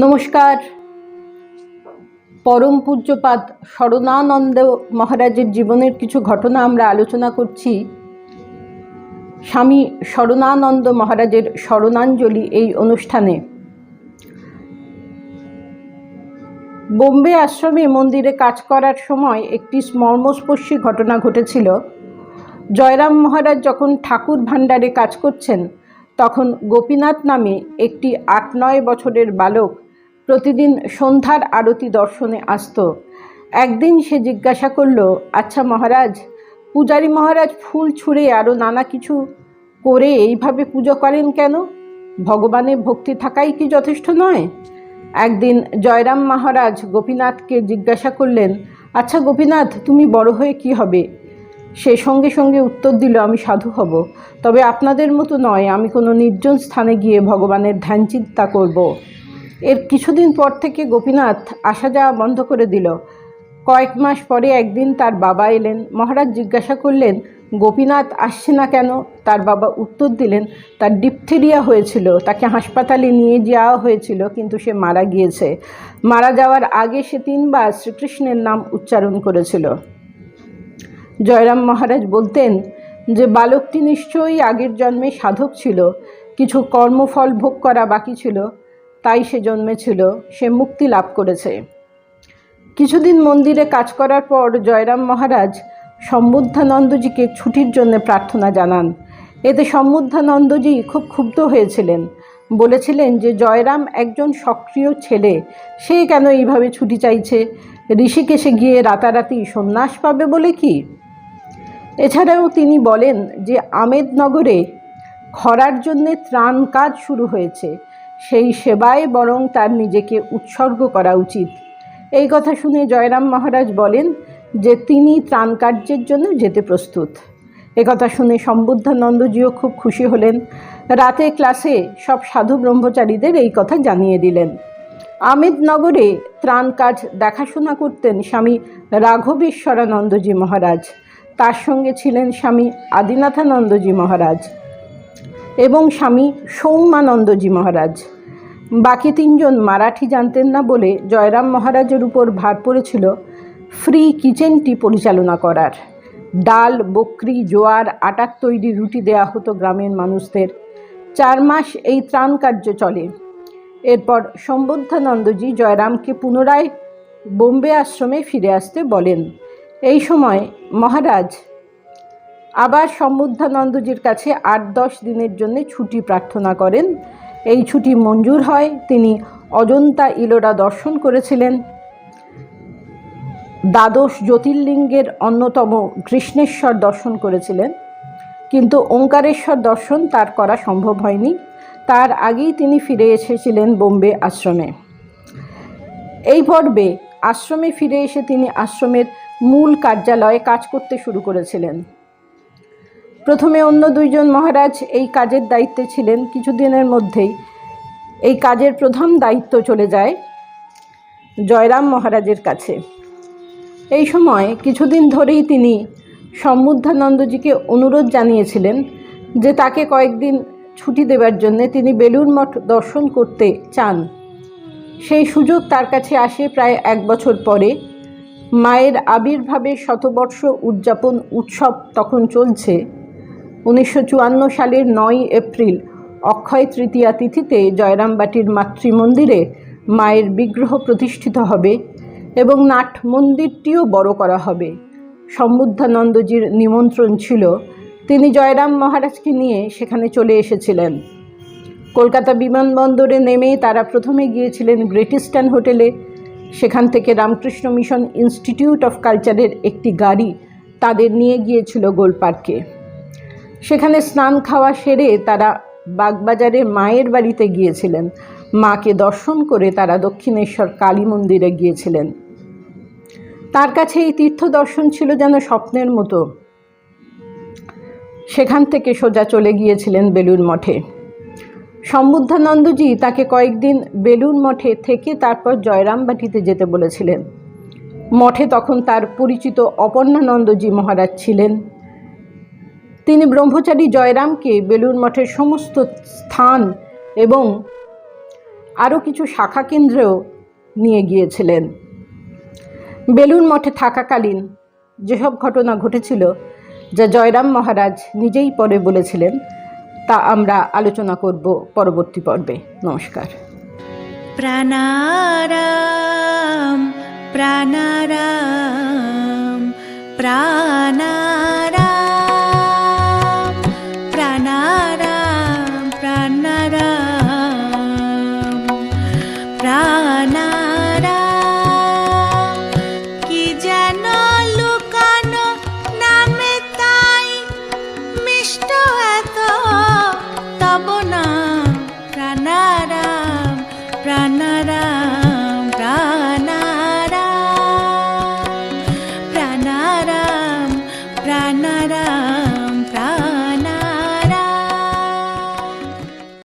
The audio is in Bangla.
নমস্কার। পরম পূজ্যপাত শরণানন্দ মহারাজের জীবনের কিছু ঘটনা আমরা আলোচনা করছি। স্বামী শরণানন্দ মহারাজের শরণাঞ্জলি এই অনুষ্ঠানে। বোম্বে আশ্রমে মন্দিরে কাজ করার সময় একটি মর্মস্পর্শী ঘটনা ঘটেছিল। জয়রাম মহারাজ যখন ঠাকুর ভাণ্ডারে কাজ করছেন, তখন গোপীনাথ নামে একটি আট নয় বছরের বালক প্রতিদিন সন্ধ্যার আরতি দর্শনে আসতো। একদিন সে জিজ্ঞাসা করল আচ্ছা মহারাজ, পূজারী মহারাজ ফুল ছুঁড়ে আরও নানা কিছু করে এইভাবে পুজো করেন কেন? ভগবানের ভক্তি থাকাই কি যথেষ্ট নয়? একদিন জয়রাম মহারাজ গোপীনাথকে জিজ্ঞাসা করলেন আচ্ছা গোপীনাথ, তুমি বড় হয়ে কি হবে? সে সঙ্গে সঙ্গে উত্তর দিল, আমি সাধু হব, তবে আপনাদের মতো নয়, আমি কোনো নির্জন স্থানে গিয়ে ভগবানের ধ্যান চিন্তা করব। এর কিছুদিন পর থেকে গোপীনাথ আসা যাওয়া বন্ধ করে দিল। কয়েক মাস পরে একদিন তার বাবা এলেন। মহারাজ জিজ্ঞাসা করলেন, গোপীনাথ আসছে না কেন? তার বাবা উত্তর দিলেন, তার ডিপথেরিয়া হয়েছিল। তাকে হাসপাতালে নিয়ে যাওয়া হয়েছিল, কিন্তু সে মারা গিয়েছে। মারা যাওয়ার আগে সে তিনবার শ্রীকৃষ্ণের নাম উচ্চারণ করেছিল। জয়রাম মহারাজ বলতেন যে, বালকটি নিশ্চয়ই আগের জন্মে সাধক ছিল। কিছু কর্মফল ভোগ করা বাকি ছিল। তাই সে জন্মেছিল, সে মুক্তি লাভ করেছে। কিছুদিন মন্দিরে কাজ করার পর জয়রাম মহারাজ সম্বুদ্ধানন্দজিকে ছুটির জন্য প্রার্থনা জানান। এতে সম্বুদ্ধানন্দজি খুব ক্ষুব্ধ হয়েছিলেন। বলেছিলেন যে, জয়রাম একজন সক্রিয় ছেলে, সে কেন এইভাবে ছুটি চাইছে? ঋষিকেশে গিয়ে রাতারাতি সন্ন্যাস পাবে বলে কি? এছাড়াও তিনি বলেন যে, আমেদনগরে খরার জন্যে ত্রাণ কাজ শুরু হয়েছে। সেই সেবায় বরং তার নিজেকে উৎসর্গ করা উচিত। এই কথা শুনে জয়রাম মহারাজ বলেন যে তিনি ত্রাণ কার্যের জন্য যেতে প্রস্তুত। একথা শুনে সম্বুদ্ধানন্দজিও খুব খুশি হলেন। রাতে ক্লাসে সব সাধু ব্রহ্মচারীদের এই কথা জানিয়ে দিলেন। আমেদনগরে ত্রাণ কাজ দেখাশোনা করতেন স্বামী রাঘবেশ্বরানন্দজি মহারাজ। তার সঙ্গে ছিলেন স্বামী আদিনাথানন্দজি মহারাজ এবং স্বামী সৌমানন্দজি মহারাজ। বাকি তিনজন মারাঠি জানতেন না বলে জয়রাম মহারাজের উপর ভার পড়েছিল ফ্রি কিচেনটি পরিচালনা করার। ডাল, বকরি, জোয়ার, আটার তৈরি রুটি দেয়া হতো গ্রামের মানুষদের। চার মাস এই ত্রাণ কার্য চলে। এরপর সম্বুদ্ধানন্দজি জয়রামকে পুনরায় বোম্বে আশ্রমে ফিরে আসতে বলেন। এই সময় মহারাজ আবার সম্বুদ্ধানন্দজির কাছে আট দশ দিনের জন্য ছুটি প্রার্থনা করেন। এই ছুটি মঞ্জুর হয়, তিনি অজন্তা ইলোরা দর্শন করেছিলেন। দ্বাদশ জ্যোতির্লিঙ্গের অন্যতম কৃষ্ণেশ্বর দর্শন করেছিলেন, কিন্তু ওঙ্কারেশ্বর দর্শন তার করা সম্ভব হয়নি। তার আগেই তিনি ফিরে এসেছিলেন বোম্বে আশ্রমে। এই পর্বে আশ্রমে ফিরে এসে তিনি আশ্রমের মূল কার্যালয়ে কাজ করতে শুরু করেছিলেন। প্রথমে অন্য দুইজন মহারাজ এই কাজের দায়িত্বে ছিলেন। কিছুদিনের মধ্যেই এই কাজের প্রধান দায়িত্ব চলে যায় জয়রাম মহারাজের কাছে। এই সময় কিছুদিন ধরেই তিনি সম্বুদ্ধানন্দজিকে অনুরোধ জানিয়েছিলেন যে তাকে কয়েকদিন ছুটি দেবার জন্যে তিনি বেলুর মঠ দর্শন করতে চান। সেই সুযোগ তার কাছে আসে প্রায় এক বছর পরে। মায়ের আবির্ভাবের শতবর্ষ উদযাপন উৎসব তখন চলছে। উনিশশো চুয়ান্ন সালের নয় এপ্রিল অক্ষয় তৃতীয়া তিথিতে জয়রামবাটির মাতৃমন্দিরে মায়ের বিগ্রহ প্রতিষ্ঠিত হবে এবং নাট মন্দিরটিও বড় করা হবে। সম্বুদ্ধানন্দজির নিমন্ত্রণ ছিল, তিনি জয়রাম মহারাজকে নিয়ে সেখানে চলে এসেছিলেন। কলকাতা বিমানবন্দরে নেমে তারা প্রথমে গিয়েছিলেন গ্রেট ইস্টার্ন হোটেলে। সেখান থেকে রামকৃষ্ণ মিশন ইনস্টিটিউট অফ কালচারের একটি গাড়ি তাদের নিয়ে গিয়েছিল গোলপার্কে। সেখানে স্নান খাওয়া সেরে তারা বাগবাজারে মায়ের বাড়িতে গিয়েছিলেন। মাকে দর্শন করে তারা দক্ষিণেশ্বর কালী মন্দিরে গিয়েছিলেন। তার কাছে এই তীর্থ দর্শন ছিল যেন স্বপ্নের মতো। সেখান থেকে সোজা চলে গিয়েছিলেন বেলুর মঠে। সম্বুদ্ধানন্দজি তাকে কয়েকদিন বেলুর মঠে থেকে তারপর জয়রামবাটিতে যেতে বলেছিলেন। মঠে তখন তার পরিচিত অপর্ণানন্দজি মহারাজ ছিলেন। তিনি ব্রহ্মচারী জয়রামকে বেলুর মঠের সমস্ত স্থান এবং আরও কিছু শাখা কেন্দ্রেও নিয়ে গিয়েছিলেন। বেলুর মঠে থাকাকালীন যেসব ঘটনা ঘটেছিল, যা জয়রাম মহারাজ নিজেই পরে বলেছিলেন, তা আমরা আলোচনা করব পরবর্তী পর্বে। নমস্কার। প্রাণারাম প্রাণারাম প্রাণারাম।